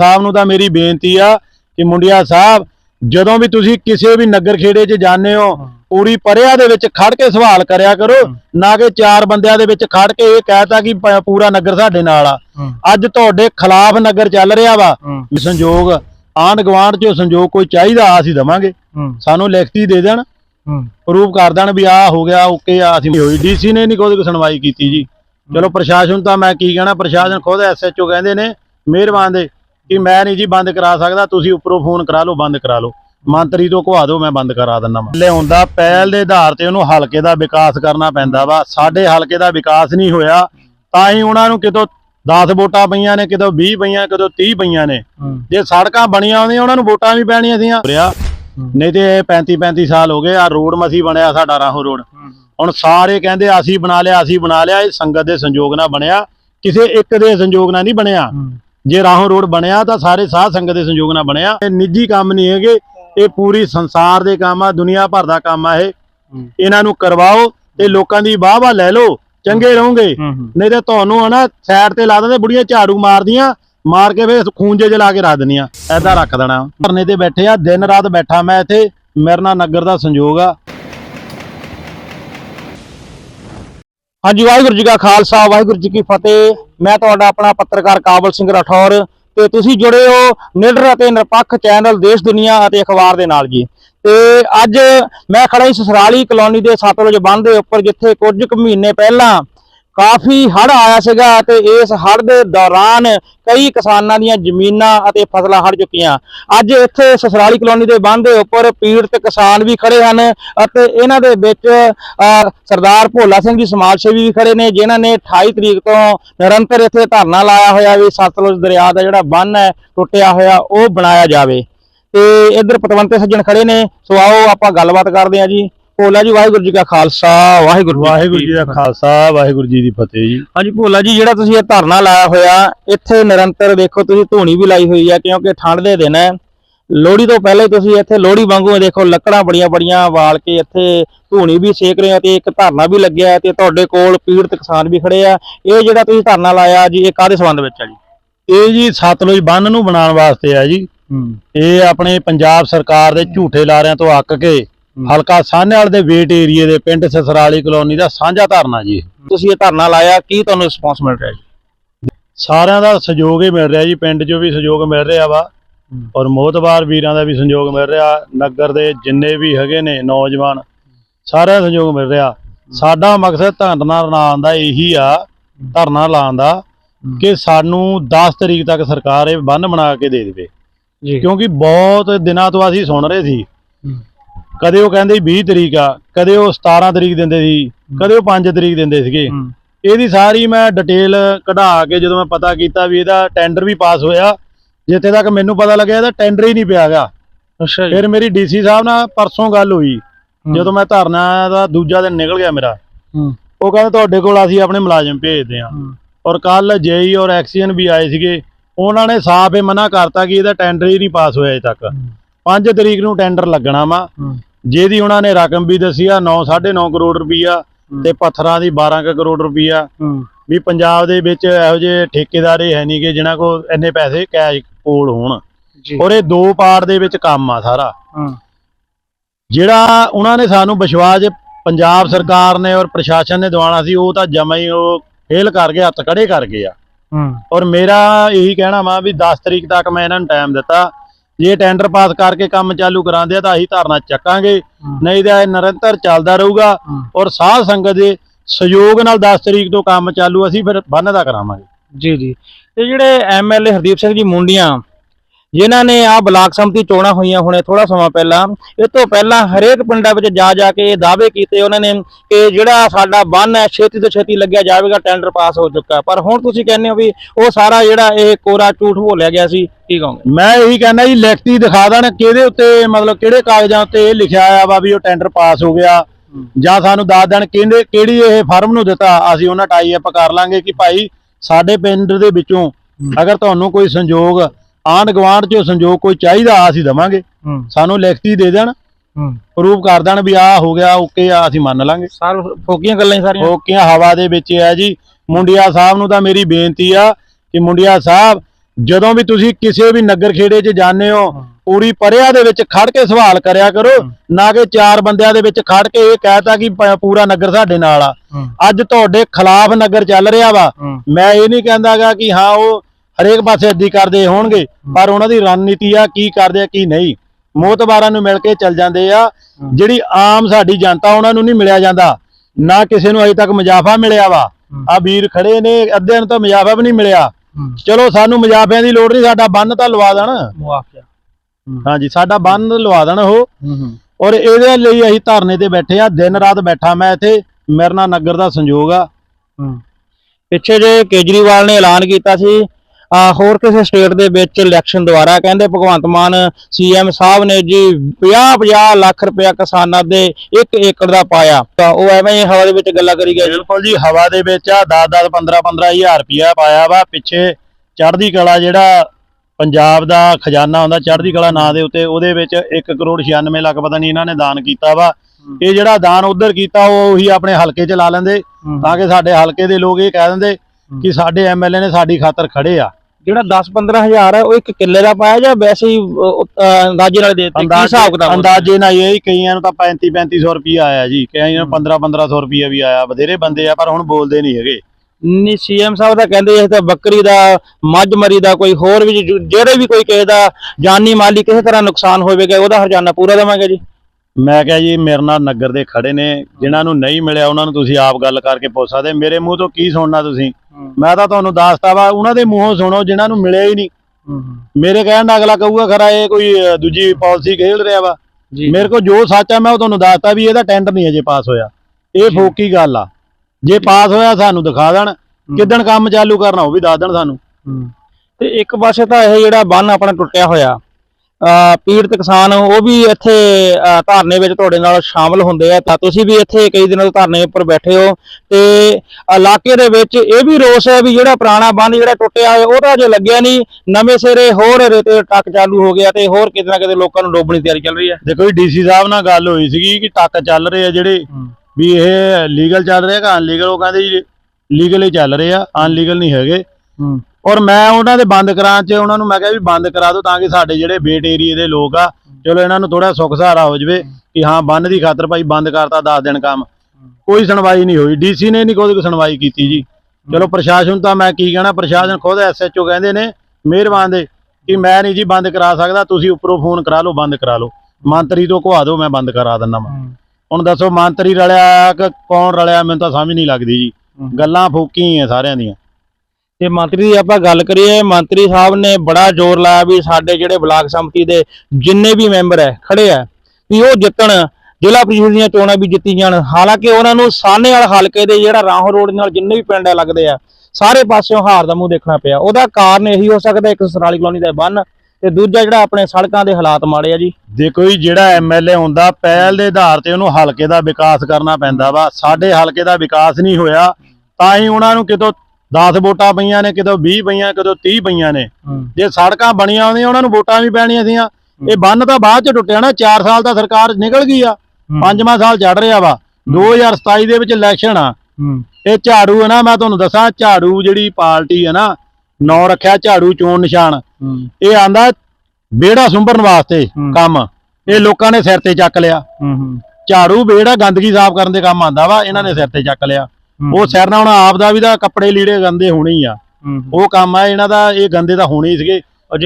ਸਾਹਿਬ ਨੂੰ ਤਾਂ ਮੇਰੀ ਬੇਨਤੀ ਆ ਕਿ ਮੁੰਡਿਆ ਸਾਹਿਬ ਜਦੋਂ ਵੀ ਤੁਸੀਂ ਕਿਸੇ ਵੀ ਨਗਰ ਖੇੜੇ 'ਚ ਜਾਂਦੇ ਹੋ ਪੂਰੀ ਪਰਿਆ ਦੇ ਵਿੱਚ ਖੜ ਕੇ ਸਵਾਲ ਕਰਿਆ ਕਰੋ ਨਾ ਕਿ ਚਾਰ ਬੰਦਿਆਂ ਦੇ ਵਿੱਚ ਖੜ ਕੇ ਇਹ ਕਹਿਤਾ ਕਿ ਪ- ਪੂਰਾ ਨਗਰ ਸਾਡੇ ਨਾਲ ਆ। ਅੱਜ ਤੁਹਾਡੇ ਖਿਲਾਫ ਨਗਰ ਚੱਲ ਰਿਹਾ ਵਾ। ਵੀ ਸੰਜੋਗ ਆਂਢ ਗੁਆਂਢ 'ਚੋਂ ਸੰਜੋਗ ਕੋਈ ਚਾਹੀਦਾ ਅਸੀਂ ਦਵਾਂਗੇ। ਸਾਨੂੰ ਲਿਖਤੀ ਦੇ ਦੇਣ। ਪ੍ਰੂਫ ਕਰ ਦੇਣ ਵੀ ਆ ਹੋ ਗਿਆ ਓਕੇ ਆ ਅਸੀਂ ਹੋਈ। ਡੀਸੀ ਨੇ ਨਹੀਂ ਕੋਈ ਸੁਣਵਾਈ ਕੀਤੀ ਜੀ। ਚਲੋ ਪ੍ਰਸ਼ਾਸਨ ਤਾਂ ਮੈਂ ਕੀ ਕਹਿਣਾ ਪ੍ਰਸ਼ਾਸਨ ਖੁਦ ਐਸਐਚਓ ਕਹਿੰਦੇ ਨੇ ਮਿਹਰਬਾਨ ਦੇ। ਕਿ ਮੈਂ ਨਹੀਂ ਜੀ ਬੰਦ ਕਰਾ ਸਕਦਾ ਤੁਸੀਂ ਉੱਪਰੋਂ ਫੋਨ ਕਰਾ ਲਓ ਬੰਦ ਕਰਾ ਲਓ। ਮੰਤਰੀ ਤੋਂ ਕਹਾ ਦਿਓ ਮੈਂ ਬੰਦ ਕਰਾ ਦਿੰਦਾ ਮੈਂ ਲਿਆਉਂਦਾ ਪਹਿਲ ਦੇ ਆਧਾਰ ਤੇ ਉਹਨੂੰ ਹਲਕੇ ਦਾ ਵਿਕਾਸ ਕਰਨਾ ਪੈਂਦਾ ਵਾ। ਸਾਡੇ ਹਲਕੇ ਦਾ ਵਿਕਾਸ ਨਹੀਂ ਹੋਇਆ ਤਾਂ ਹੀ ਉਹਨਾਂ ਨੂੰ ਕਿਤੋਂ 10 ਵੋਟਾਂ ਪਈਆਂ ਨੇ ਕਿਤੋਂ 20 ਪਈਆਂ ਕਿਤੋਂ 30 ਪਈਆਂ ਨੇ। ਜੇ ਸੜਕਾਂ ਬਣੀਆਂ ਹੁੰਦੀਆਂ ਉਹਨਾਂ ਨੂੰ ਵੋਟਾਂ ਵੀ ਪੈਣੀਆਂ ਸੀਆਂ। ਨਹੀਂ ਤੇ ਇਹ 35 35 ਸਾਲ ਹੋ ਗਏ ਆ ਰੋਡ ਮਸੀ ਬਣਿਆ ਸਾਡਾ ਰਾਹੋਂ ਰੋਡ। ਹੁਣ ਸਾਰੇ ਕਹਿੰਦੇ ਅਸੀਂ ਬਣਾ ਲਿਆ ਅਸੀਂ ਬਣਾ ਲਿਆ ਇਹ ਸੰਗਤ ਦੇ ਸੰਯੋਗ ਨਾਲ ਬਣਿਆ। ਕਿਸੇ ਇੱਕ ਦੇ ਸੰਯੋਗ ਨਾਲ ਨਹੀਂ ਬਣਿਆ। ਜੇ ਰਾਹੋਂ ਰੋਡ ਬਣਿਆ ਤਾਂ ਸਾਰੇ ਸਾਧ ਸੰਗਤ ਦੇ ਸੰਯੋਗ ਨਾਲ ਬਣਿਆ। ਇਹ ਨਿੱਜੀ ਕੰਮ ਨਹੀਂ ਹੈਗੇ ਇਹ ਪੂਰੀ ਸੰਸਾਰ ਦੇ ਕੰਮ ਆ ਦੁਨੀਆ ਭਰ ਦਾ ਕੰਮ ਆ ਇਹ। ਇਹਨਾਂ ਨੂੰ ਕਰਵਾਓ ਤੇ ਲੋਕਾਂ ਦੀ ਵਾਹ ਵਾਹ ਲੈ ਲਓ ਚੰਗੇ ਰਹੋਗੇ। ਨਹੀਂ ਤੇ ਤੁਹਾਨੂੰ ਹਨਾ ਸਾਈਡ ਤੇ ਲਾ ਦਿੰਦੇ ਬੁੜੀਆਂ ਝਾੜੂ ਮਾਰਦੀਆਂ ਮਾਰ ਕੇ ਫੇਰ ਖੂੰਜੇ ਚ ਲਾ ਕੇ ਰੱਖ ਦਿੰਦੀਆਂ। ਐਦਾਂ ਰੱਖ ਦੇਣਾ। ਧਰਨੇ ਤੇ ਬੈਠੇ ਆ ਦਿਨ ਰਾਤ ਬੈਠਾ ਮੈਂ ਇੱਥੇ ਮੇਰੇ ਨਾਲ ਨਗਰ ਦਾ ਸੰਯੋਗ ਆ। ਹਾਂਜੀ, ਵਾਹਿਗੁਰੂ ਜੀ ਕਾ ਖਾਲਸਾ, ਵਾਹਿਗੁਰੂ ਜੀ ਕੀ ਫਤਿਹ। ਮੈਂ ਤੁਹਾਡਾ ਆਪਣਾ ਪੱਤਰਕਾਰ ਕਾਬਲ ਸਿੰਘ ਰਾਠੌਰ ਤੇ ਤੁਸੀਂ ਜੁੜੇ ਹੋ ਨਿਡਰ ਅਤੇ ਨਿਰਪੱਖ ਚੈਨਲ ਦੇਸ਼, ਦੁਨੀਆ ਅਤੇ ਅਖਬਾਰ ਦੇ ਨਾਲ ਜੀ। ਤੇ ਅੱਜ ਮੈਂ ਖੜਾ ਹਾਂ ਸਸਰਾਲੀ ਕਲੋਨੀ ਦੇ ਸਤਲੁਜ ਬੰਦ ਦੇ ਉੱਪਰ, ਜਿੱਥੇ ਕੁਝ ਕੁ ਮਹੀਨੇ ਪਹਿਲਾਂ ਕਾਫੀ ਹੜ੍ਹ ਆਇਆ ਸੀਗਾ ਤੇ ਇਸ ਹੜ੍ਹ ਦੇ ਦੌਰਾਨ ਕਈ ਕਿਸਾਨਾਂ ਦੀਆਂ ਜ਼ਮੀਨਾਂ ਅਤੇ ਫਸਲਾਂ ਹੜ੍ਹ ਚੁੱਕੀਆਂ। ਅੱਜ ਇੱਥੇ ਸਸਰਾਲੀ ਕਲੋਨੀ ਦੇ ਬੰਨ੍ਹ ਦੇ ਉੱਪਰ ਪੀੜਤ ਕਿਸਾਨ ਵੀ ਖੜੇ ਹਨ ਅਤੇ ਇਹਨਾਂ ਦੇ ਵਿੱਚ ਸਰਦਾਰ ਭੋਲਾ ਸਿੰਘ ਜੀ ਸਮਾਜ ਸੇਵੀ ਵੀ ਖੜੇ ਨੇ, ਜਿਨ੍ਹਾਂ ਨੇ 28 ਤਰੀਕ ਤੋਂ ਨਿਰੰਤਰ ਇੱਥੇ ਧਰਨਾ ਲਾਇਆ ਹੋਇਆ ਵੀ ਸਤਲੁਜ ਦਰਿਆ ਦਾ ਜਿਹੜਾ ਬੰਨ ਹੈ, ਟੁੱਟਿਆ ਹੋਇਆ, ਉਹ ਬਣਾਇਆ ਜਾਵੇ। ਤੇ ਇੱਧਰ ਪਤਵੰਤੇ ਸੱਜਣ ਖੜੇ ਨੇ, ਸੋ ਆਓ ਆਪਾਂ ਗੱਲਬਾਤ ਕਰਦੇ ਹਾਂ ਜੀ। ਭੋਲਾ ਜੀ ਵਾਹਿਗੁਰੂ ਜੀ ਕਾ ਖਾਲਸਾ ਵਾਹਿਗੁਰੂ ਵਾਹਿਗੁਰੂ ਜੀ ਦਾ ਖਾਲਸਾ ਵਾਹਿਗੁਰੂ ਜੀ ਦੀ ਫਤਿਹ ਜੀ। ਹਾਂਜੀ ਭੋਲਾ ਜੀ ਜਿਹੜਾ ਤੁਸੀਂ ਇਹ ਧਰਨਾ ਲਾਇਆ ਹੋਇਆ ਇੱਥੇ ਨਿਰੰਤਰ ਦੇਖੋ ਤੁਸੀਂ ਧੂਣੀ ਵੀ ਲਾਈ ਹੋਈ ਹੈ ਕਿਉਂਕਿ ਠੰਡ ਦੇ ਦਿਨ ਹੈ। ਲੋਹੜੀ ਤੋਂ ਪਹਿਲੇ ਤੁਸੀਂ ਇੱਥੇ ਲੋਹੜੀ ਵਾਂਗੂ ਦੇਖੋ ਲੱਕੜਾਂ ਬੜੀਆਂ ਬੜੀਆਂ ਵਾਲ ਕੇ ਇੱਥੇ ਧੂਣੀ ਵੀ ਸੇਕ ਰਹੇ ਹੋ ਤੇ ਇੱਕ ਧਰਨਾ ਵੀ ਲੱਗਿਆ ਹੈ ਤੇ ਤੁਹਾਡੇ ਕੋਲ ਪੀੜਤ ਕਿਸਾਨ ਵੀ ਖੜੇ ਆ। ਇਹ ਜਿਹੜਾ ਤੁਸੀਂ ਧਰਨਾ ਲਾਇਆ ਜੀ ਇਹ ਕਾਦੇ ਸੰਬੰਧ ਵਿੱਚ ਹੈ ਜੀ? ਇਹ ਜੀ ਸਤਲੁਜ ਬੰਨ ਨੂੰ ਬਣਾਉਣ ਵਾਸਤੇ ਆ ਜੀ। ਇਹ ਆਪਣੇ ਪੰਜਾਬ ਸਰਕਾਰ ਦੇ ਝੂਠੇ ਲਾਰਿਆਂ ਤੋਂ ਅੱਕ ਕੇ ਹਲਕਾ ਸਾਹਨੇਵਾਲ ਦੇ ਵੇਟ ਏਰੀਏ ਦੇ ਪਿੰਡ ਸਸਰਾਲੀ ਕਲੋਨੀ ਦਾ ਸਾਂਝਾ ਧਰਨਾ ਜੀ। ਤੁਸੀਂ ਇਹ ਧਰਨਾ ਲਾਇਆ ਕੀ ਤੁਹਾਨੂੰ ਰਿਸਪੌਂਸ ਮਿਲ ਰਿਹਾ ਜੀ? ਸਾਰਿਆਂ ਦਾ ਸਹਿਯੋਗ ਹੀ ਮਿਲ ਰਿਹਾ ਜੀ ਪਿੰਡ 'ਚੋਂ ਵੀ ਸਹਿਯੋਗ ਮਿਲ ਰਿਹਾ ਵਾ। ਔਰ ਮੋਹਤਬਾਰ ਵੀਰਾਂ ਦਾ ਵੀ ਸਹਿਯੋਗ ਮਿਲ ਰਿਹਾ ਨਗਰ ਦੇ ਜਿੰਨੇ ਵੀ ਹੈਗੇ ਨੇ ਨੌਜਵਾਨ ਸਾਰਿਆਂ ਦਾ ਸਹਿਯੋਗ ਮਿਲ ਰਿਹਾ। ਸਾਡਾ ਮਕਸਦ ਧਰਨਾ ਲਾਉਣ ਦਾ ਇਹੀ ਆ ਧਰਨਾ ਲਾਉਣ ਦਾ ਕਿ ਸਾਨੂੰ 10 ਤਰੀਕ ਤੱਕ ਸਰਕਾਰ ਇਹ ਬੰਨ ਬਣਾ ਕੇ ਦੇ ਦੇਵੇ। ਜੀ। ਕਿਉਂਕਿ ਬਹੁਤ ਦਿਨਾਂ ਤੋਂ ਅਸੀਂ ਸੁਣ ਰਹੇ ਸੀ ਕਦੇ ਉਹ ਕਹਿੰਦੇ 20 ਤਰੀਕ ਆ ਕਦੇ ਉਹ 17 ਤਰੀਕ ਦਿੰਦੇ ਸੀ ਕਦੇ ਉਹ 5 ਤਰੀਕ ਦਿੰਦੇ ਸੀਗੇ। ਇਹਦੀ ਸਾਰੀ ਮੈਂ ਡਿਟੇਲ ਕਢਾ ਕੇ ਜਦੋਂ ਮੈਂ ਪਤਾ ਕੀਤਾ ਵੀ ਇਹਦਾ ਟੈਂਡਰ ਵੀ ਪਾਸ ਹੋਇਆ ਜਿੱਥੇ ਤੱਕ ਮੈਨੂੰ ਪਤਾ ਲੱਗਿਆ ਇਹਦਾ ਟੈਂਡਰ ਹੀ ਨਹੀਂ ਪਿਆਗਾ ਅੱਛਾ ਫਿਰ ਮੇਰੀ ਡੀਸੀ ਸਾਹਿਬ ਨਾਲ ਪਰਸੋਂ ਗੱਲ ਹੋਈ ਜਦੋਂ ਮੈਂ ਧਰਨਾ ਦਾ ਦੂਜਾ ਦਿਨ ਨਿਕਲ ਗਿਆ ਮੇਰਾ। ਉਹ ਕਹਿੰਦੇ ਤੁਹਾਡੇ ਕੋਲ ਅਸੀਂ ਆਪਣੇ ਮੁਲਾਜ਼ਮ ਭੇਜਦੇ ਹਾਂ। ਔਰ ਕੱਲ ਜੇਈ ਔਰ ਐਕਸੀਅਨ ਵੀ ਆਏ ਸੀਗੇ ਉਹਨਾਂ ਨੇ ਸਾਫ਼ ਹੀ ਮਨਾ ਕਰਤਾ ਕਿ ਇਹਦਾ ਟੈਂਡਰ ਹੀ ਨਹੀਂ ਪਾਸ ਹੋਇਆ ਅਜੇ ਤੱਕ। 5 ਤਰੀਕ ਨੂੰ ਟੈਂਡਰ ਲੱਗਣਾ ਵਾ। ਜਿਹਦੀ ਉਹਨਾਂ ਨੇ ਰਕਮ ਵੀ ਦੱਸੀ ਆ 9 9.5 ਕਰੋੜ ਰੁਪਈਆ ਤੇ ਪੱਥਰਾਂ ਦੀ 12 ਕੁ ਕਰੋੜ ਰੁਪਈਆ। ਵੀ ਪੰਜਾਬ ਦੇ ਵਿੱਚ ਇਹੋ ਜਿਹੇ ਠੇਕੇਦਾਰ ਹੀ ਨਹੀਂ ਕਿ ਜਿਨ੍ਹਾਂ ਕੋਲ ਇੰਨੇ ਪੈਸੇ ਕੈਸ਼ ਕੋਲ ਹੋਣ। ਔਰ ਇਹ ਦੋ ਪਾਰਟ ਦੇ ਵਿੱਚ ਕੰਮ ਆ ਸਾਰਾ। ਜਿਹੜਾ ਉਹਨਾਂ ਨੇ ਸਾਨੂੰ ਵਿਸ਼ਵਾਸ ਪੰਜਾਬ ਸਰਕਾਰ ਨੇ ਔਰ ਪ੍ਰਸ਼ਾਸਨ ਨੇ ਦਿਵਾਣਾ ਸੀ ਉਹ ਤਾਂ ਜਮਾ ਹੀ ਉਹ ਫੇਲ ਕਰ ਗਏ ਹੱਥ ਖੜੇ ਕਰ ਗਏ ਆ ਔਰ ਮੇਰਾ ਇਹੀ ਕਹਿਣਾ ਵਾ ਵੀ 10 ਤਰੀਕ ਤੱਕ ਮੈਂ ਇਹਨਾਂ ਨੂੰ ਟਾਈਮ ਦਿੱਤਾ। ਜੇ ਟੈਂਡਰ ਪਾਸ ਕਰਕੇ ਕੰਮ ਚਾਲੂ ਕਰਾਉਂਦੇ ਆ ਤਾਂ ਅਸੀਂ ਧਰਨਾ ਚੱਕਾਂਗੇ। ਨਹੀਂ ਤਾਂ ਇਹ ਨਿਰੰਤਰ ਚੱਲਦਾ ਰਹੂਗਾ ਔਰ ਸਾਧ ਸੰਗਤ ਦੇ ਸਹਿਯੋਗ ਨਾਲ 10 ਤਰੀਕ ਤੋਂ ਕੰਮ ਚਾਲੂ ਅਸੀਂ ਫਿਰ ਬੰਨ ਦਾ ਕਰਾਵਾਂਗੇ। ਜੀ ਜੀ। ਤੇ ਜਿਹੜੇ ਐਮਐਲਏ ਹਰਦੀਪ ਸਿੰਘ ਜੀ ਮੁੰਡੀਆਂ ਜਿਨ੍ਹਾਂ ਨੇ ਆ ਬਲਾਕ ਸੰਮਤੀ ਚੋਣਾਂ ਹੋਈਆਂ ਹੁਣੇ ਥੋੜਾ ਸਮਾਂ ਪਹਿਲਾਂ ਇਹ ਤੋਂ ਪਹਿਲਾਂ ਹਰੇਕ ਪਿੰਡਾਂ ਵਿੱਚ ਜਾ ਜਾ ਕੇ ਇਹ ਦਾਅਵੇ ਕੀਤੇ ਉਹਨਾਂ ਨੇ ਕਿ ਜਿਹੜਾ ਸਾਡਾ ਬੰਨ ਹੈ ਛੇਤੀ ਤੋਂ ਛੇਤੀ ਲੱਗਿਆ ਜਾਵੇਗਾ ਟੈਂਡਰ ਪਾਸ ਹੋ ਚੁੱਕਾ ਪਰ ਹੁਣ ਤੁਸੀਂ ਕਹਿੰਦੇ ਹੋ ਵੀ ਉਹ ਸਾਰਾ ਜਿਹੜਾ ਇਹ ਕੋਰਾ ਝੂਠ ਬੋਲਿਆ ਗਿਆ ਸੀ ਕੀ ਕਹੋਗੇ? ਮੈਂ ਇਹੀ ਕਹਿੰਦਾ ਜੀ ਲਿਖਤੀ ਦਿਖਾ ਦੇਣ ਕਿਹਦੇ ਉੱਤੇ ਮਤਲਬ ਕਿਹੜੇ ਕਾਗਜ਼ਾਂ ਉੱਤੇ ਇਹ ਲਿਖਿਆ ਆ ਵਾ ਵੀ ਉਹ ਟੈਂਡਰ ਪਾਸ ਹੋ ਗਿਆ। ਜਾਂ ਸਾਨੂੰ ਦੱਸ ਦੇਣ ਕਿਹੜੇ ਕਿਹੜੀ ਇਹ ਫਰਮ ਨੂੰ ਦਿੱਤਾ ਅਸੀਂ ਉਹਨਾਂ ਟਾਈ ਅਪ ਕਰ ਲਾਂਗੇ ਕਿ ਭਾਈ ਸਾਡੇ ਪਿੰਡ ਦੇ ਵਿੱਚੋਂ ਅਗਰ ਤੁਹਾਨੂੰ ਕੋਈ ਸੰਯੋਗ ਆਂਢ ਗੁਆਂਢ ਚੋਂ ਸੰਯੋਗ ਕੋਈ ਚਾਹੀਦਾ ਅਸੀਂ ਦਵਾਂਗੇ। ਸਾਨੂੰ ਲਿਖਤੀ ਦੇ ਦੇਣ ਪ੍ਰੂਫ ਕਰ ਦੇਣ ਵੀ ਆ ਹੋ ਗਿਆ ਓਕੇ ਆ ਅਸੀਂ ਮੰਨ ਲਾਂਗੇ। ਸਾਰ ਫੋਕੀਆਂ ਗੱਲਾਂ ਸਾਰੀਆਂ। ਓਕੀਆਂ ਹਵਾ ਦੇ ਵਿੱਚ ਹੈ ਜੀ। ਮੁੰਡਿਆ ਸਾਹਿਬ ਨੂੰ ਤਾਂ ਮੇਰੀ ਬੇਨਤੀ ਆ ਕਿ ਮੁੰਡਿਆ ਸਾਹਿਬ ਜਦੋਂ ਵੀ ਤੁਸੀਂ ਕਿਸੇ ਵੀ ਨਗਰ ਖੇੜੇ 'ਚ ਜਾਂਦੇ ਹੋ ਪੂਰੀ ਪਰਿਆ ਦੇ ਵਿੱਚ ਖੜ ਕੇ ਸਵਾਲ ਕਰਿਆ ਕਰੋ ਨਾ ਕਿ ਚਾਰ ਬੰਦਿਆਂ ਦੇ ਵਿੱਚ ਖੜ ਕੇ ਇਹ ਕਹਿਤਾ ਕਿ ਪੂਰਾ ਨਗਰ ਸਾਡੇ ਨਾਲ ਆ। ਅੱਜ ਤੁਹਾਡੇ ਖਿਲਾਫ ਨਗਰ ਚੱਲ ਰਿਹਾ ਵਾ। ਮੈਂ ਇਹ ਨਹੀਂ ਕਹਿੰਦਾਗਾ ਕਿ ਹਾਂ ਉਹ ਹਰੇਕ ਪਾਸੇ ਅੱਦੀ ਕਰਦੇ ਹੋਣਗੇ ਪਰ ਉਹਨਾਂ ਦੀ ਰਣਨੀਤੀ ਆ ਕੀ ਕਰਦੇ ਆ ਕੀ ਨਹੀਂ। ਮੋਤਬਾਰਾਂ ਨੂੰ ਮਿਲ ਕੇ ਚੱਲ ਜਾਂਦੇ ਆ। ਜਿਹੜੀ ਆਮ ਸਾਡੀ ਜਨਤਾ ਉਹਨਾਂ ਨੂੰ ਨਹੀਂ ਮਿਲਿਆ ਜਾਂਦਾ। ਨਾ ਕਿਸੇ ਨੂੰ ਅਜੇ ਤੱਕ ਮੁਜਾਫਾ ਮਿਲਿਆ ਵਾ। ਆ ਵੀਰ ਖੜੇ ਨੇ ਅੱਧਿਆਂ ਨੂੰ ਤਾਂ ਮੁਜਾਫਾ ਵੀ ਨਹੀਂ ਮਿਲਿਆ। ਚਲੋ ਸਾਨੂੰ ਮੁਜਾਫਿਆਂ ਦੀ ਲੋੜ ਨਹੀਂ ਸਾਡਾ ਬੰਨ ਤਾਂ ਲਵਾ ਦੇਣ। ਮੁਆਫੀਆ ਹਾਂਜੀ ਸਾਡਾ ਬੰਨ ਲਵਾ ਦੇਣ ਉਹ। ਔਰ ਇਹਦੇ ਲਈ ਅਸੀਂ ਧਰਨੇ ਤੇ ਬੈਠੇ ਆ। ਦਿਨ ਰਾਤ ਬੈਠਾ ਮੈਂ ਇੱਥੇ। ਮੇਰੇ ਨਾਲ ਨਗਰ ਦਾ ਸੰਯੋਗ ਆ। ਪਿੱਛੇ ਜੇ ਕੇਜਰੀਵਾਲ ਨੇ ਐਲਾਨ ਕੀਤਾ ਸੀ ਹੋਰ ਕਿਸੇ ਸਟੇਟ ਦੇ ਵਿੱਚ ਇਲੈਕਸ਼ਨ ਦੁਆਰਾ ਕਹਿੰਦੇ ਭਗਵੰਤ ਮਾਨ ਸੀਐਮ ਸਾਹਿਬ ਨੇ ਜੀ 50-50 ਲੱਖ ਰੁਪਇਆ ਕਿਸਾਨਾਂ ਦੇ 1 ਏਕੜ ਦਾ ਪਾਇਆ। ਤਾਂ ਉਹ ਐਵੇਂ ਹੀ ਹਵਾ ਦੇ ਵਿੱਚ ਗੱਲਾਂ ਕਰੀ ਗਏ। ਬਿਲਕੁਲ ਜੀ ਹਵਾ ਦੇ ਵਿੱਚ ਆ 10-10 15-15 ਹਜ਼ਾਰ ਰੁਪਇਆ ਪਾਇਆ ਵਾ। ਪਿੱਛੇ ਚੜ੍ਹਦੀ ਕਲਾ ਜਿਹੜਾ ਪੰਜਾਬ ਦਾ ਖਜ਼ਾਨਾ ਹੁੰਦਾ ਚੜ੍ਹਦੀ ਕਲਾ ਨਾਂ ਦੇ ਉੱਤੇ ਉਹਦੇ ਵਿੱਚ 1 ਕਰੋੜ 96 ਲੱਖ ਪਤਾ ਨਹੀਂ ਇਹਨਾਂ ਨੇ ਦਾਨ ਕੀਤਾ ਵਾ। ਇਹ ਜਿਹੜਾ ਦਾਨ ਉਧਰ ਕੀਤਾ ਉਹ ਉਹੀ ਆਪਣੇ ਹਲਕੇ 'ਚ ਲਾ ਲੈਂਦੇ ਤਾਂ ਕਿ ਸਾਡੇ ਹਲਕੇ ਦੇ ਲੋਕ ਇਹ ਕਹਿ ਦਿੰਦੇ ਕਿ ਸਾਡੇ ਐਮਐਲਏ ਨੇ ਸਾਡੀ ਖਾਤਰ ਖੜੇ ਆ। ਜਿਹੜਾ 10-15 ਹਜ਼ਾਰ ਹੈ ਉਹ ਇੱਕ ਕਿੱਲੇ ਦਾ ਪਾਇਆ ਜਾਂ ਵੈਸੇ ਹੀ ਅੰਦਾਜ਼ੇ ਨਾਲ ਦੇ ਦਿੱਤੇ? ਕੀ ਹਿਸਾਬ ਕਿਤਾਬ ਅੰਦਾਜ਼ੇ ਨਾਲ ਇਹ ਕਈਆਂ ਨੂੰ ਤਾਂ 35 3500 ਰੁਪਇਆ ਆਇਆ ਜੀ। ਕਈਆਂ ਨੂੰ 15 1500 ਰੁਪਇਆ ਵੀ ਆਇਆ। ਬਥੇਰੇ ਬੰਦੇ ਆ ਪਰ ਹੁਣ ਬੋਲਦੇ ਨਹੀਂ ਹੈਗੇ। ਨਹੀਂ ਸੀਐਮ ਸਾਹਿਬ ਤਾਂ ਕਹਿੰਦੇ ਇਹ ਤਾਂ ਬੱਕਰੀ ਦਾ ਮੱਝ ਮਰੀ ਦਾ ਕੋਈ ਹੋਰ ਵੀ ਜਿਹੜੇ ਵੀ ਕੋਈ ਕਿਸੇ ਦਾ ਜਾਨੀ ਮਾਲੀ ਕਿਸੇ ਤਰ੍ਹਾਂ ਨੁਕਸਾਨ ਹੋਵੇਗਾ ਉਹਦਾ ਹਰਜਾਨਾ ਪੂਰਾ ਦੇਵਾਂਗੇ ਜੀ। ਮੈਂ ਕਿਹਾ ਜੀ ਮੇਰੇ ਨਾਲ ਨਗਰ ਦੇ ਖੜੇ ਨੇ। ਜਿਨ੍ਹਾਂ ਨੂੰ ਨਹੀਂ ਮਿਲਿਆ ਉਹਨਾਂ ਨੂੰ ਤੁਸੀਂ ਆਪ ਗੱਲ ਕਰਕੇ ਪੁੱਛ ਸਕਦੇ। ਮੇਰੇ ਮੂੰਹ ਤੋਂ ਕੀ ਸੁਣਨਾ ਤੁਸੀਂ? ਮੈਂ ਤਾਂ ਤੁਹਾਨੂੰ ਦੱਸਤਾ ਵਾ ਉਹਨਾਂ ਦੇ ਮੂੰਹੋਂ ਸੁਣੋ ਜਿਨ੍ਹਾਂ ਨੂੰ ਮਿਲਿਆ ਹੀ ਨਹੀਂ। ਮੇਰੇ ਕਹਿਣ ਦਾ ਅਗਲਾ ਕਹੂਗਾ ਖਰਾ ਇਹ ਕੋਈ ਦੂਜੀ ਪਾਲਿਸੀ ਖੇਡ ਰਿਹਾ ਵਾ। ਮੇਰੇ ਕੋਲ ਜੋ ਸੱਚ ਆ ਮੈਂ ਉਹ ਤੁਹਾਨੂੰ ਦੱਸਤਾ ਵੀ ਇਹਦਾ ਟੈਂਡਰ ਨਹੀਂ ਅਜੇ ਪਾਸ ਹੋਇਆ। ਇਹ ਫੋਕੀ ਗੱਲ ਆ। ਜੇ ਪਾਸ ਹੋਇਆ ਸਾਨੂੰ ਦਿਖਾ ਦੇਣ। ਕਿਦਣ ਕੰਮ ਚਾਲੂ ਕਰਨਾ ਉਹ ਵੀ ਦੱਸ ਦੇਣ ਸਾਨੂੰ। ਤੇ ਇੱਕ ਪਾਸੇ ਤਾਂ ਇਹ ਜਿਹੜਾ ਬੰਨ ਆਪਣਾ ਟੁੱਟਿਆ ਹੋਇਆ ਪੀੜਤ ਕਿਸਾਨ ਉਹ ਵੀ ਇੱਥੇ ਧਰਨੇ ਵਿੱਚ ਤੁਹਾਡੇ ਨਾਲ ਸ਼ਾਮਲ ਹੁੰਦੇ ਆ। ਤਾਂ ਤੁਸੀਂ ਵੀ ਇੱਥੇ ਕਈ ਦਿਨਾਂ ਤੋਂ ਧਰਨੇ ਉੱਪਰ ਬੈਠੇ ਹੋ। ਤੇ ਇਲਾਕੇ ਦੇ ਵਿੱਚ ਇਹ ਵੀ ਰੋਸ ਹੈ ਵੀ ਜਿਹੜਾ ਪੁਰਾਣਾ ਬੰਨ ਜਿਹੜਾ ਟੁੱਟਿਆ ਹੋਇਆ ਉਹ ਤਾਂ ਅਜੇ ਲੱਗਿਆ ਨਹੀਂ। ਨਵੇਂ ਸਿਰੇ ਹੋਰ ਰੇਤੇ ਟੱਕ ਚਾਲੂ ਹੋ ਗਿਆ ਤੇ ਹੋਰ ਕਿਤੇ ਨਾ ਕਿਤੇ ਲੋਕਾਂ ਨੂੰ ਡੋਬਣ ਦੀ ਤਿਆਰੀ ਚੱਲ ਰਹੀ ਹੈ। ਦੇਖੋ ਜੀ ਡੀਸੀ ਸਾਹਿਬ ਨਾਲ ਗੱਲ ਹੋਈ ਸੀਗੀ ਕਿ ਟੱਕ ਚੱਲ ਰਹੇ ਆ ਜਿਹੜੇ ਵੀ ਇਹ ਲੀਗਲ ਚੱਲ ਰਿਹਾ ਕਿ ਅਨਲੀਗਲ ਉਹ ਕਹਿੰਦੇ ਜੀ ਲੀਗਲ ਹੀ ਚੱਲ ਰਹੇ ਆ ਅਨਲੀਗਲ ਨਹੀਂ ਹੈਗੇ। ਔਰ ਮੈਂ ਉਹਨਾਂ ਦੇ ਬੰਦ ਕਰਾਂ ਚ ਉਹਨਾਂ ਨੂੰ ਮੈਂ ਕਿਹਾ ਵੀ ਬੰਦ ਕਰਾ ਦਿਓ ਤਾਂ ਕਿ ਸਾਡੇ ਜਿਹੜੇ ਬੇਟ ਏਰੀਏ ਦੇ ਲੋਕ ਆ ਚਲੋ ਇਹਨਾਂ ਨੂੰ ਥੋੜਾ ਸੁੱਖ ਸਹਾਰਾ ਹੋ ਜਵੇ ਕਿ ਹਾਂ ਬੰਨ ਦੀ ਖਾਤਰ ਭਾਈ ਬੰਦ ਕਰਤਾ 10 ਦਿਨ ਕੰਮ। ਕੋਈ ਸੁਣਵਾਈ ਨਹੀਂ ਹੋਈ। ਡੀਸੀ ਨੇ ਨਹੀਂ ਕੋਈ ਸੁਣਵਾਈ ਕੀਤੀ ਜੀ। ਚਲੋ ਪ੍ਰਸ਼ਾਸਨ ਤਾਂ ਮੈਂ ਕੀ ਕਹਿਣਾ ਪ੍ਰਸ਼ਾਸਨ ਖੁਦ ਐਸਐਚਓ ਕਹਿੰਦੇ ਨੇ ਮਿਹਰਬਾਨ ਦੇ ਕਿ ਮੈਂ ਨਹੀਂ ਜੀ ਬੰਦ ਕਰਾ ਸਕਦਾ ਤੁਸੀਂ ਉੱਪਰੋਂ ਫੋਨ ਕਰਾ ਲਓ ਬੰਦ ਕਰਾ ਲਓ। ਮੰਤਰੀ ਤੋਂ ਕਹਾ ਦਿਓ ਮੈਂ ਬੰਦ ਕਰਾ ਦਿੰਦਾ ਮੈਂ ਹੁਣ ਦੱਸੋ ਮੰਤਰੀ ਰਲਿਆ ਕਿ ਕੌਣ ਰਲਿਆ ਮੈਨੂੰ ਤਾਂ ਸਮਝ ਨਹੀਂ ਲੱਗਦੀ ਜੀ। ਗੱਲਾਂ ਫੋਕੀ ਆ ਸਾਰਿਆਂ ਦੀਆਂ। ਤੇ ਮੰਤਰੀ ਦੀ ਆਪਾਂ ਗੱਲ ਕਰੀਏ, ਮੰਤਰੀ ਸਾਹਿਬ ਨੇ ਬੜਾ ਜ਼ੋਰ ਲਾਇਆ ਵੀ ਸਾਡੇ ਜਿਹੜੇ ਬਲਾਕ ਸੰਮਤੀ ਦੇ ਜਿੰਨੇ ਵੀ ਮੈਂਬਰ ਹੈ, ਖੜੇ ਆ ਵੀ ਉਹ ਜਿੱਤਣ, ਜ਼ਿਲ੍ਹਾ ਪ੍ਰੀਸ਼ਦ ਦੀਆਂ ਚੋਣਾਂ ਵੀ ਜਿੱਤੀ ਜਾਣ। ਹਾਲਾਂਕਿ ਉਹਨਾਂ ਨੂੰ ਸਾਹਨੇ ਵਾਲੇ ਹਲਕੇ ਦੇ ਜਿਹੜਾ ਰਾਹੋਂ ਰੋਡ ਨਾਲ ਜਿੰਨੇ ਵੀ ਪਿੰਡ ਲੱਗਦੇ ਆ, ਸਾਰੇ ਪਾਸਿਓਂ ਹਾਰ ਦਾ ਮੂੰਹ ਦੇਖਣਾ ਪਿਆ। ਉਹਦਾ ਕਾਰਨ ਇਹੀ ਹੋ ਸਕਦਾ, ਇੱਕ ਸਰਾਲੀ ਕਲੋਨੀ ਦਾ ਬੰਨ ਤੇ ਦੂਜਾ ਜਿਹੜਾ ਆਪਣੇ ਸੜਕਾਂ ਦੇ ਹਾਲਾਤ ਮਾੜੇ ਆ ਜੀ। ਦੇਖੋ ਜੀ, ਜਿਹੜਾ ਐਮਐਲਏ ਹੁੰਦਾ, ਪਹਿਲ ਦੇ ਆਧਾਰ ਤੇ ਉਹਨੂੰ ਹਲਕੇ ਦਾ ਵਿਕਾਸ ਕਰਨਾ ਪੈਂਦਾ ਵਾ। ਸਾਡੇ ਹਲਕੇ ਦਾ ਵਿਕਾਸ ਨਹੀਂ ਹੋਇਆ, ਤਾਂ ਹੀ ਉਹਨਾਂ ਨੂੰ ਕਿਤੋਂ 10 ਵੋਟਾਂ ਪਈਆਂ ਨੇ ਕਿਤੋਂ 20 ਪਈਆਂ ਕਿਤੋਂ 30 ਪਈਆਂ ਨੇ। ਜੇ ਸੜਕਾਂ ਬਣੀਆਂ ਹੁੰਦੀਆਂ ਉਹਨਾਂ ਨੂੰ ਵੋਟਾਂ ਵੀ ਪੈਣੀਆਂ ਸੀਆਂ। ਇਹ ਬੰਨ ਤਾਂ ਬਾਅਦ ਚ ਟੁੱਟਿਆ ਨਾ 4 ਸਾਲ ਤਾਂ ਸਰਕਾਰ ਨਿਕਲ ਗਈ ਆ। ਪੰਜਵਾਂ ਸਾਲ ਚੜ ਰਿਹਾ ਵਾ। 2027 ਦੇ ਵਿੱਚ ਇਲੈਕਸ਼ਨ ਆ। ਇਹ ਝਾੜੂ ਹੈ ਨਾ ਮੈਂ ਤੁਹਾਨੂੰ ਦੱਸਾਂ ਝਾੜੂ ਜਿਹੜੀ ਪਾਰਟੀ ਹੈ ਨਾ ਨਾਂ ਰੱਖਿਆ ਝਾੜੂ ਚੋਣ ਨਿਸ਼ਾਨ। ਇਹ ਆਂਦਾ ਵਿਹੜਾ ਸੁੰਭਰਨ ਵਾਸਤੇ। ਕੰਮ। ਇਹ ਲੋਕਾਂ ਨੇ ਸਿਰ ਤੇ ਚੱਕ ਲਿਆ। ਝਾੜੂ ਵਿਹੜਾ ਗੰਦਗੀ ਸਾਫ਼ ਕਰਨ ਦੇ ਕੰਮ ਆਂਦਾ ਵਾ ਇਹਨਾਂ ਨੇ ਸਿਰ ਤੇ ਚੱਕ ਲਿਆ। ਉਹ ਸਿਰ ਨਾਲ ਹੁਣ ਆਪ ਦਾ ਵੀ ਤਾਂ ਕੱਪੜੇ ਲੀੜੇ ਗੰਦੇ ਹੋਣੇ ਹੀ ਆ। ਉਹ ਕੰਮ ਆ ਇਹਨਾਂ ਦਾ ਇਹ ਗੰਦੇ ਤਾਂ ਹੋਣੇ ਹੀ ਸੀਗੇ।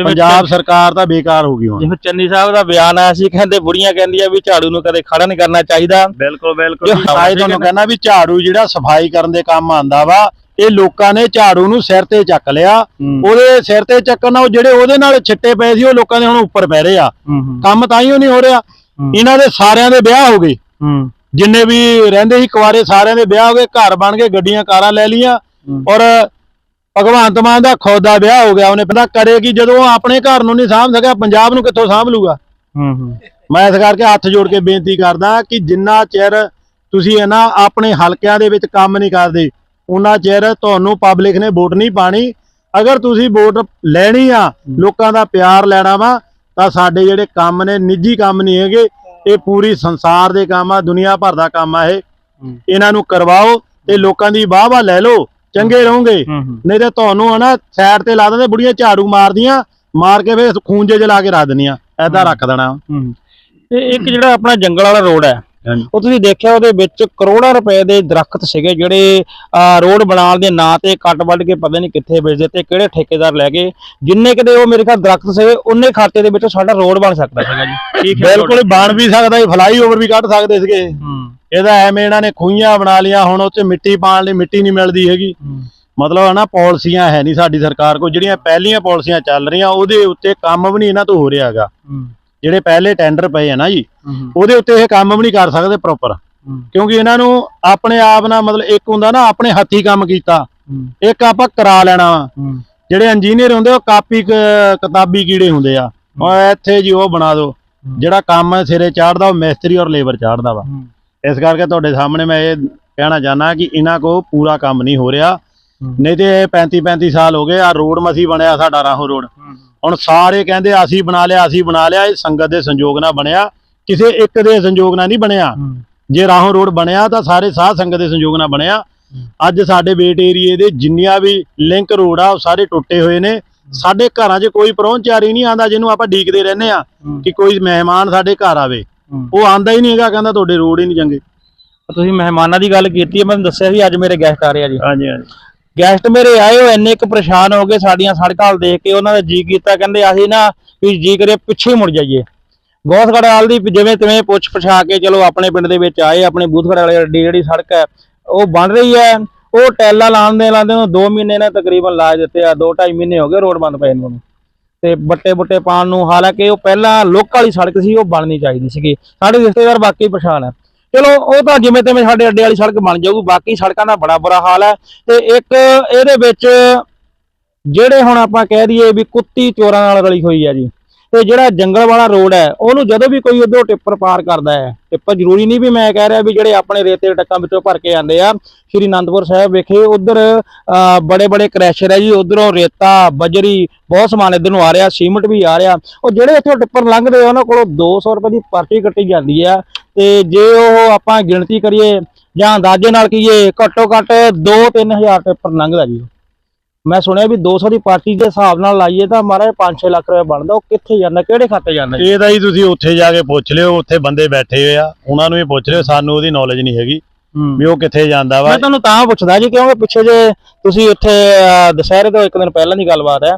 ਪੰਜਾਬ ਸਰਕਾਰ ਤਾਂ ਬੇਕਾਰ ਹੋ ਗਈ ਹੁਣ। ਜਿਵੇਂ ਚੰਨੀ ਸਾਹਿਬ ਦਾ ਬਿਆਨ ਆਇਆ ਸੀ ਕਹਿੰਦੇ ਬੁੜੀਆਂ ਕਹਿੰਦੀਆਂ ਵੀ ਝਾੜੂ ਨੂੰ ਕਦੇ ਖੜਾ ਨਹੀਂ ਕਰਨਾ ਚਾਹੀਦਾ। ਬਿਲਕੁਲ ਬਿਲਕੁਲ। ਜੋ ਆਏ ਤੁਹਾਨੂੰ ਕਹਿੰਦਾ ਵੀ ਝਾੜੂ ਜਿਹੜਾ ਸਫ਼ਾਈ ਕਰਨ ਦੇ ਕੰਮ ਆਂਦਾ ਵਾ ਇਹ ਲੋਕਾਂ ਨੇ ਝਾੜੂ ਨੂੰ ਸਿਰ ਤੇ ਚੱਕ ਲਿਆ। ਉਹਦੇ ਸਿਰ ਤੇ ਚੱਕਣ ਨਾਲ ਉਹ ਜਿਹੜੇ ਉਹਦੇ ਨਾਲ ਛਿੱਟੇ ਪਏ ਸੀ ਉਹ ਲੋਕਾਂ ਦੇ ਹੁਣ ਉੱਪਰ ਪੈ ਰਹੇ ਆ। ਕੰਮ ਤਾਂ ਹੀ ਨਹੀਂ ਹੋ ਰਿਹਾ। ਇਹਨਾਂ ਦੇ ਸਾਰਿਆਂ ਦੇ ਵਿਆਹ ਹੋ ਗਏ। ਜਿੰਨੇ ਵੀ ਰਹਿੰਦੇ ਸੀ ਕੁਆਰੇ ਸਾਰਿਆਂ ਦੇ ਵਿਆਹ ਹੋ ਗਏ ਘਰ ਬਣ ਗਏ ਗੱਡੀਆਂ ਕਾਰਾਂ ਲੈ ਲੀਆਂ ਔਰ ਭਗਵੰਤ ਮਾਨ ਦਾ ਖੁਦ ਦਾ ਵਿਆਹ ਹੋ ਗਿਆ ਉਹਨੇ ਪਤਾ ਕਰੇਗੀ ਜਦੋਂ ਆਪਣੇ ਘਰ ਨੂੰ ਨਹੀਂ ਸਾਂਭ ਸਕਿਆ ਪੰਜਾਬ ਨੂੰ ਕਿੱਥੋਂ ਸਾਂਭ ਲੂਗਾ ਮੈਂ ਇਸ ਕਰਕੇ ਹੱਥ ਜੋੜ ਕੇ ਬੇਨਤੀ ਕਰਦਾ ਕਿ ਜਿੰਨਾ ਚਿਰ ਤੁਸੀਂ ਇਹ ਨਾ ਆਪਣੇ ਹਲਕਿਆਂ ਦੇ ਵਿੱਚ ਕੰਮ ਨਹੀਂ ਕਰਦੇ ਉਹਨਾਂ ਚਿਰ ਤੁਹਾਨੂੰ ਪਬਲਿਕ ਨੇ ਵੋਟ ਨਹੀਂ ਪਾਣੀ। ਅਗਰ ਤੁਸੀਂ ਵੋਟ ਲੈਣੀ ਆ ਲੋਕਾਂ ਦਾ ਪਿਆਰ ਲੈਣਾ ਵਾ ਤਾਂ ਸਾਡੇ ਜਿਹੜੇ ਕੰਮ ਨੇ ਨਿੱਜੀ ਕੰਮ ਨਹੀਂ ਹੈਗੇ। ਇਹ ਪੂਰੀ ਸੰਸਾਰ ਦੇ ਕੰਮ ਆ ਦੁਨੀਆ ਭਰ ਦਾ ਕੰਮ ਆ ਇਹ। ਇਹਨਾਂ ਨੂੰ ਕਰਵਾਓ ਤੇ ਲੋਕਾਂ ਦੀ ਵਾਹ ਵਾਹ ਲੈ ਲਓ ਚੰਗੇ ਰਹੋਗੇ। ਨਹੀਂ ਤੇ ਤੁਹਾਨੂੰ ਹਨਾ ਸਾਈਡ ਤੇ ਲਾ ਦਿੰਦੇ ਬੁੜੀਆਂ ਝਾੜੂ ਮਾਰਦੀਆਂ ਮਾਰ ਕੇ ਫੇਰ ਖੂੰਜੇ ਚ ਲਾ ਕੇ ਰੱਖ ਦਿੰਦੀਆਂ। ਐਦਾਂ ਰੱਖ ਦੇਣਾ। ਤੇ ਇੱਕ ਜਿਹੜਾ ਆਪਣਾ ਜੰਗਲ ਵਾਲਾ ਰੋਡ ਹੈ। ਉਹ ਤੁਸੀਂ ਦੇਖਿਆ ਉਹਦੇ ਵਿੱਚ ਕਰੋੜਾਂ ਰੁਪਏ ਦੇ ਦਰਖਤ ਸੀਗੇ ਜਿਹੜੇ ਰੋਡ ਬਣਾਉਣ ਦੇ ਨਾਂ ਤੇ ਕੱਟ ਵੱਢ ਕੇ ਪਤਾ ਨਹੀਂ ਕਿੱਥੇ ਵੇਚਦੇ ਤੇ ਕਿਹੜੇ ਠੇਕੇਦਾਰ ਲੈ ਗਏ। ਜਿੰਨੇ ਕਿਤੇ ਉਹ ਮੇਰੇ ਖਿਆਲ ਦਰਖਤ ਸੀਗੇ ਉਹਨੇ ਖਾਤੇ ਦੇ ਵਿੱਚ ਸਾਡਾ ਰੋਡ ਬਣ ਸਕਦਾ ਸੀਗਾ ਜੀ। ਬਿਲਕੁਲ ਬਣ ਵੀ ਸਕਦਾ ਸੀ ਫਲਾਈ ਓਵਰ ਵੀ ਕੱਢ ਸਕਦੇ ਸੀਗੇ। ਹੂੰ। ਇਹਦਾ ਐਵੇਂ ਇਹਨਾਂ ਨੇ ਖੂਹੀਆਂ ਬਣਾ ਲੀਆਂ ਹੁਣ ਉੱਥੇ ਮਿੱਟੀ ਪਾਣ ਲਈ ਮਿੱਟੀ ਨਹੀਂ ਮਿਲਦੀ ਹੈਗੀ। ਮਤਲਬ ਹਨਾ ਪਾਲਿਸੀਆਂ ਹੈ ਨਹੀਂ ਸਾਡੀ ਸਰਕਾਰ ਕੋਲ ਜਿਹੜੀਆਂ ਪਹਿਲੀਆਂ ਪਾਲਿਸੀਆਂ ਚੱਲ ਰਹੀਆਂ ਉਹਦੇ ਉੱਤੇ ਕੰਮ ਵੀ ਨਹੀਂ ਇਹਨਾਂ ਤੋਂ ਹੋ ਰਿਹਾ ਹੈਗਾ। ਹੂੰ। ਜਿਹੜੇ ਪਹਿਲੇ ਟੈਂਡਰ ਪਏ ਆ ਨਾ ਜੀ ਉਹਦੇ ਉੱਤੇ ਇਹ ਕੰਮ ਵੀ ਨਹੀਂ ਕਰ ਸਕਦੇ ਪ੍ਰੋਪਰ ਕਿਉਂਕਿ ਇਹਨਾਂ ਨੂੰ ਆਪਣੇ ਆਪ ਨਾਲ ਮਤਲਬ ਇੱਕ ਹੁੰਦਾ ਨਾ ਆਪਣੇ ਹੱਥੀ ਕੰਮ ਕੀਤਾ। ਇੱਕ ਆਪਾਂ ਕਰਾ ਲੈਣਾ। ਜਿਹੜੇ ਇੰਜੀਨੀਅਰ ਹੁੰਦੇ ਉਹ ਕਾਪੀ ਕਿਤਾਬੀ ਕੀੜੇ ਹੁੰਦੇ ਆ। ਉਹ ਇੱਥੇ ਜੀ ਉਹ ਬਣਾ ਦਿਓ। ਜਿਹੜਾ ਕੰਮ ਸਿਰੇ ਚਾੜਦਾ ਉਹ ਮਿਸਤਰੀ ਔਰ ਲੇਬਰ ਚਾੜਦਾ ਵਾ। ਇਸ ਕਰਕੇ ਤੁਹਾਡੇ ਸਾਹਮਣੇ ਮੈਂ ਇਹ ਕਹਿਣਾ ਚਾਹਨਾ ਕਿ ਇਹਨਾਂ ਕੋ ਪੂਰਾ ਕੰਮ ਨਹੀਂ ਹੋ ਰਿਹਾ। ਨਹੀਂ ਤੇ ਇਹ 35 35 ਸਾਲ ਹੋ ਗਏ ਆ ਰੋਡ ਮਸੀ ਬਣਿਆ ਸਾਡਾ ਰਾਹੋਂ ਰੋਡ ਹੁਣ ਸਾਰੇ ਕਹਿੰਦੇ ਅਸੀਂ ਬਣਾ ਲਿਆ ਅਸੀਂ ਬਣਾ ਲਿਆ ਇਹ ਸੰਗਤ ਦੇ ਸੰਯੋਗ ਨਾਲ ਬਣਿਆ। ਕਿਸੇ ਇੱਕ ਦੇ ਸੰਯੋਗ ਨਾਲ ਨਹੀਂ ਬਣਿਆ। ਜੇ ਰਾਹੋਂ ਰੋਡ ਬਣਿਆ ਤਾਂ ਸਾਰੇ ਸਾਧ ਸੰਗਤ ਦੇ ਸੰਯੋਗ ਨਾਲ ਬਣਿਆ। ਅੱਜ ਸਾਡੇ ਬੇਟ ਏਰੀਏ ਦੇ ਜਿੰਨੀਆਂ ਵੀ ਲਿੰਕ ਰੋਡ ਆ ਉਹ ਸਾਰੇ ਟੁੱਟੇ ਹੋਏ ਨੇ। ਸਾਡੇ ਘਰਾਂ 'ਚ ਕੋਈ ਪਰਹੁਣਚਾਰੀ ਨਹੀਂ ਆਂਦਾ ਜਿਹਨੂੰ ਆਪਾਂ ਡੀਕਦੇ ਰਹਿੰਦੇ ਆ। ਕਿ ਕੋਈ ਮਹਿਮਾਨ ਸਾਡੇ ਘਰ ਆਵੇ। ਉਹ ਆਂਦਾ ਹੀ ਨਹੀਂ ਹੈਗਾ ਕਹਿੰਦਾ ਤੁਹਾਡੇ ਰੋਡ ਹੀ ਨਹੀਂ ਚੰਗੇ। ਤੁਸੀਂ ਮਹਿਮਾਨਾਂ ਦੀ ਗੱਲ ਕੀਤੀ ਹੈ ਮੈਂ ਦੱਸਿਆ ਸੀ ਅੱਜ ਮੇਰੇ ਗੈਸਟ ਆ ਰਹੇ ਆ ਜੀ। ਹਾਂਜੀ ਹਾਂਜੀ। ਗੈਸਟ ਮੇਰੇ ਆਏ ਉਹ ਇੰਨੇ ਕੁ ਪਰੇਸ਼ਾਨ ਹੋ ਗਏ, ਸਾਡੀਆਂ ਸੜਕਾਂ ਵੱਲ ਦੇਖ ਕੇ ਉਹਨਾਂ ਦਾ ਜੀ ਕੀਤਾ, ਕਹਿੰਦੇ ਅਸੀਂ ਨਾ ਵੀ ਜੀ ਕਰੇ ਪਿੱਛੇ ਮੁੜ ਜਾਈਏ। ਗੋਸਗੜ੍ਹ ਵਾਲ ਦੀ ਜਿਵੇਂ ਤਿਵੇਂ ਪੁੱਛ ਪਛਾ ਕੇ ਚਲੋ ਆਪਣੇ ਪਿੰਡ ਦੇ ਵਿੱਚ ਆਏ, ਆਪਣੇ ਬੂਥਗੜ੍ਹ ਵਾਲੇ ਅੱਡੀ ਜਿਹੜੀ ਸੜਕ ਹੈ, ਉਹ ਬਣ ਰਹੀ ਹੈ। ਉਹ ਟੈਲਾ ਲਾਉਣ ਦੇ ਲਾਉਂਦੇ ਨੂੰ 2 ਮਹੀਨੇ ਨੇ ਤਕਰੀਬਨ ਲਾ ਦਿੱਤੇ ਆ 2.5 ਮਹੀਨੇ ਹੋ ਗਏ ਰੋਡ ਬੰਦ ਪਏ ਨੂੰ। ਤੇ ਬੱਟੇ ਬੁੱਟੇ ਪਾਣ ਨੂੰ, ਹਾਲਾਂਕਿ ਉਹ ਪਹਿਲਾਂ ਲੋਕ ਵਾਲੀ ਸੜਕ ਸੀ, ਉਹ ਬਣਨੀ ਚਾਹੀਦੀ ਸੀਗੀ। ਸਾਡੇ ਰਿਸ਼ਤੇਦਾਰ ਬਾਕੀ ਪਛਾਣ ਹੈ ਚਲੋ, ਉਹ ਤਾਂ ਜਿਵੇਂ ਤਿਵੇਂ ਸਾਡੇ ਅੱਡੇ ਵਾਲੀ ਸੜਕ ਬਣ ਜਾਊਗੀ, ਬਾਕੀ ਸੜਕਾਂ ਦਾ ਬੜਾ ਬੁਰਾ ਹਾਲ ਹੈ। ਤੇ ਇੱਕ ਇਹਦੇ ਵਿੱਚ ਜਿਹੜੇ ਹੁਣ ਆਪਾਂ ਕਹਿ ਦਈਏ ਵੀ ਕੁੱਤੀ ਚੋਰਾਂ ਨਾਲ ਰਲੀ ਹੋਈ ਹੈ ਜੀ। ਤੇ ਜਿਹੜਾ ਜੰਗਲ ਵਾਲਾ ਰੋਡ ਹੈ ਉਹਨੂੰ ਜਦੋਂ ਵੀ ਕੋਈ ਉਧਰੋਂ ਟਿੱਪਰ ਪਾਰ ਕਰਦਾ ਹੈ ਟਿੱਪਰ ਜ਼ਰੂਰੀ ਨਹੀਂ ਵੀ ਮੈਂ ਕਹਿ ਰਿਹਾ ਵੀ ਜਿਹੜੇ ਆਪਣੇ ਰੇਤੇ ਟੱਕਾਂ ਵਿੱਚੋਂ ਭਰ ਕੇ ਆਉਂਦੇ ਆ ਸ਼੍ਰੀ ਅਨੰਦਪੁਰ ਸਾਹਿਬ ਵਿਖੇ ਉਧਰ ਬੜੇ ਬੜੇ ਕ੍ਰੈਸ਼ਰ ਹੈ ਜੀ ਉਧਰੋਂ ਰੇਤਾ ਬਜਰੀ ਬਹੁਤ ਸਮਾਨ ਇਧਰ ਨੂੰ ਆ ਰਿਹਾ ਸੀਮਟ ਵੀ ਆ ਰਿਹਾ। ਉਹ ਜਿਹੜੇ ਇੱਥੋਂ ਟਿੱਪਰ ਲੰਘਦੇ ਆ, ਉਹਨਾਂ ਕੋਲੋਂ 200 ਰੁਪਏ ਦੀ ਪਰਚੀ ਕੱਟੀ ਜਾਂਦੀ ਆ। ਤੇ ਜੇ ਉਹ ਆਪਾਂ ਗਿਣਤੀ ਕਰੀਏ ਜਾਂ ਅੰਦਾਜ਼ੇ ਨਾਲ ਕਹੀਏ ਘੱਟੋ ਘੱਟ 2-3000 ਟਿੱਪਰ ਲੰਘਦਾ ਜੀ ਮੈਂ ਸੁਣਿਆ ਵੀ 200 ਦੀ ਪਾਰਟੀ ਦੇ ਹਿਸਾਬ ਨਾਲ ਲਾਈਏ ਤਾਂ ਮਾਰੇ 5-6 ਲੱਖ ਰੁਪਏ ਬਣਦਾ ਉਹ ਕਿੱਥੇ ਜਾਂਦਾ ਕਿਹੜੇ ਖਾਤੇ ਜਾਂਦਾ ਜੀ? ਇਹ ਤਾਂ ਜੀ ਤੁਸੀਂ ਉੱਥੇ ਜਾ ਕੇ ਪੁੱਛ ਲਿਓ ਉੱਥੇ ਬੰਦੇ ਬੈਠੇ ਹੋਏ ਆ ਉਹਨਾਂ ਨੂੰ ਵੀ ਪੁੱਛ ਲਿਓ ਸਾਨੂੰ ਉਹਦੀ ਨੌਲੇਜ ਨਹੀਂ ਹੈਗੀ ਵੀ ਉਹ ਕਿੱਥੇ ਜਾਂਦਾ ਵਾ। ਮੈਂ ਤੁਹਾਨੂੰ ਤਾਂ ਪੁੱਛਦਾ ਜੀ ਕਿਉਂਕਿ ਪਿੱਛੇ ਜੇ ਤੁਸੀਂ ਉੱਥੇ ਅਹ, ਦੁਸਹਿਰੇ ਤੋਂ ਇੱਕ ਦਿਨ ਪਹਿਲਾਂ ਦੀ ਗੱਲਬਾਤ ਹੈ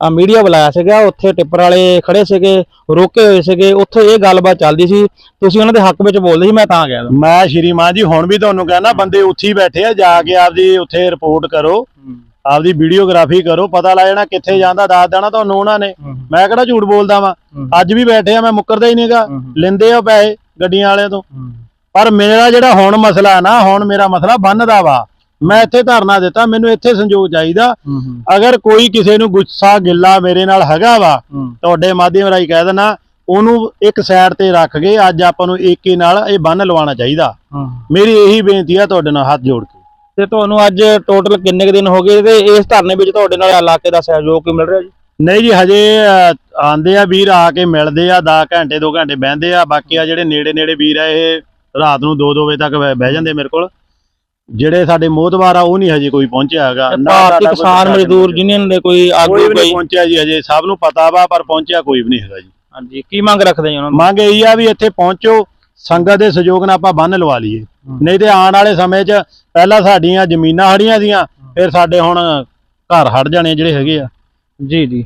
ਆ ਮੀਡੀਆ ਬੁਲਾਇਆ ਸੀਗਾ ਉੱਥੇ ਟਿੱਪਰ ਵਾਲੇ ਖੜੇ ਸੀਗੇ ਰੋਕੇ ਹੋਏ ਸੀਗੇ ਉੱਥੇ ਇਹ ਗੱਲਬਾਤ ਚੱਲਦੀ ਸੀ ਤੁਸੀਂ ਉਹਨਾਂ ਦੇ ਹੱਕ ਵਿੱਚ ਬੋਲਦੇ ਸੀ ਮੈਂ ਤਾਂ ਗਿਆ। ਮੈਂ ਸ਼੍ਰੀਮਾਨ ਜੀ ਹੁਣ ਵੀ ਤੁਹਾਨੂੰ ਕਹਿੰਦਾ ਬੰਦੇ ਉੱਥੇ ਹੀ ਬੈਠੇ ਆ ਜਾ ਕੇ ਆਪਦੀ ਉੱਥੇ ਰਿਪੋਰਟ ਕਰੋ। ਆਪਦੀ ਵੀਡੀਓਗ੍ਰਾਫੀ ਕਰੋ ਪਤਾ ਲੱਗ ਜਾਣਾ ਕਿੱਥੇ ਜਾਂਦਾ ਦੱਸ ਦੇਣਾ ਤੁਹਾਨੂੰ ਉਹਨਾਂ ਨੇ। ਮੈਂ ਕਿਹੜਾ ਝੂਠ ਬੋਲਦਾ ਵਾਂ? ਅੱਜ ਵੀ ਬੈਠੇ ਆ ਮੈਂ ਮੁੱਕਰਦਾ ਹੀ ਨਹੀਂਗਾ। ਲੈਂਦੇ ਆ ਪੈਸੇ ਗੱਡੀਆਂ ਵਾਲਿਆਂ ਤੋਂ। ਪਰ ਮੇਰਾ ਜਿਹੜਾ ਹੁਣ ਮਸਲਾ ਹੈ ਨਾ ਹੁਣ ਮੇਰਾ ਮਸਲਾ ਬੰਨ ਦਾ ਵਾ। ਮੈਂ ਇੱਥੇ ਧਰਨਾ ਦਿੱਤਾ ਮੈਨੂੰ ਇੱਥੇ ਸੰਯੋਗ ਚਾਹੀਦਾ। ਅਗਰ ਕੋਈ ਕਿਸੇ ਨੂੰ ਗੁੱਸਾ ਗਿੱਲਾ ਮੇਰੇ ਨਾਲ ਹੈਗਾ ਵਾ ਤੁਹਾਡੇ ਮਾਧਿਅਮ ਰਾਹੀਂ ਕਹਿ ਦੇਣਾ ਉਹਨੂੰ ਇੱਕ ਸਾਈਡ ਤੇ ਰੱਖ ਕੇ ਅੱਜ ਆਪਾਂ ਨੂੰ ਏਕੇ ਨਾਲ ਇਹ ਬੰਨ ਲਵਾਉਣਾ ਚਾਹੀਦਾ। ਮੇਰੀ ਇਹੀ ਬੇਨਤੀ ਆ ਤੁਹਾਡੇ ਨਾਲ ਹੱਥ ਜੋੜ ਕੇ। ਤੇ ਤੁਹਾਨੂੰ ਅੱਜ ਟੋਟਲ ਕਿੰਨੇ ਕੁ ਦਿਨ ਹੋ ਗਏ ਤੇ ਇਸ ਧਰਨੇ ਵਿੱਚ ਤੁਹਾਡੇ ਨਾਲ ਇਲਾਕੇ ਦਾ ਸਹਿਯੋਗ ਕੀ ਮਿਲ ਰਿਹਾ ਜੀ? ਨਹੀਂ ਜੀ ਹਜੇ ਆਂਦੇ ਆ ਵੀਰ ਆ ਕੇ ਮਿਲਦੇ ਆ 10 ਘੰਟੇ 2 ਘੰਟੇ ਬਹਿੰਦੇ ਆ ਬਾਕੀ ਆ ਜਿਹੜੇ ਨੇੜੇ ਨੇੜੇ ਵੀਰ ਆ ਇਹ ਰਾਤ ਨੂੰ 2-2 ਵਜੇ ਤੱਕ ਬਹਿ ਜਾਂਦੇ ਮੇਰੇ ਕੋਲ। ਜਿਹੜੇ ਸਾਡੇ ਮੋਹਤਵਾਰ ਆ ਉਹ ਨਹੀਂ ਹਜੇ ਕੋਈ ਪਹੁੰਚਿਆ ਹੈਗਾ। ਨਾ ਭਾਰਤੀ ਕਿਸਾਨ ਮਜ਼ਦੂਰ ਯੂਨੀਅਨ ਦੇ ਕੋਈ ਆਗੂ ਕੋਈ ਨਹੀਂ ਪਹੁੰਚਿਆ ਜੀ ਹਜੇ ਸਭ ਨੂੰ ਪਤਾ ਵਾ ਪਰ ਪਹੁੰਚਿਆ ਕੋਈ ਵੀ ਨਹੀਂ ਹੈਗਾ ਜੀ। ਹਾਂਜੀ ਕੀ ਮੰਗ ਰੱਖਦੇ ਜੀ ਉਹਨਾਂ ਨੂੰ? ਮੰਗ ਇਹੀ ਆ ਵੀ ਇੱਥੇ ਪਹੁੰਚੋ ਸੰਗਤ ਦੇ ਸਹਿਯੋਗ ਨਾਲ ਆਪਾਂ ਬੰਨ ਲਵਾ ਲਈਏ। ਨਹੀਂ ਤੇ ਆਉਣ ਵਾਲੇ ਸਮੇਂ 'ਚ ਪਹਿਲਾਂ ਸਾਡੀਆਂ ਜ਼ਮੀਨਾਂ ਹੜੀਆਂ ਦੀਆਂ ਫਿਰ ਸਾਡੇ ਹੁਣ ਘਰ ਹੜ ਜਾਣੇ ਜਿਹੜੇ ਹੈਗੇ ਆ। ਜੀ ਜੀ।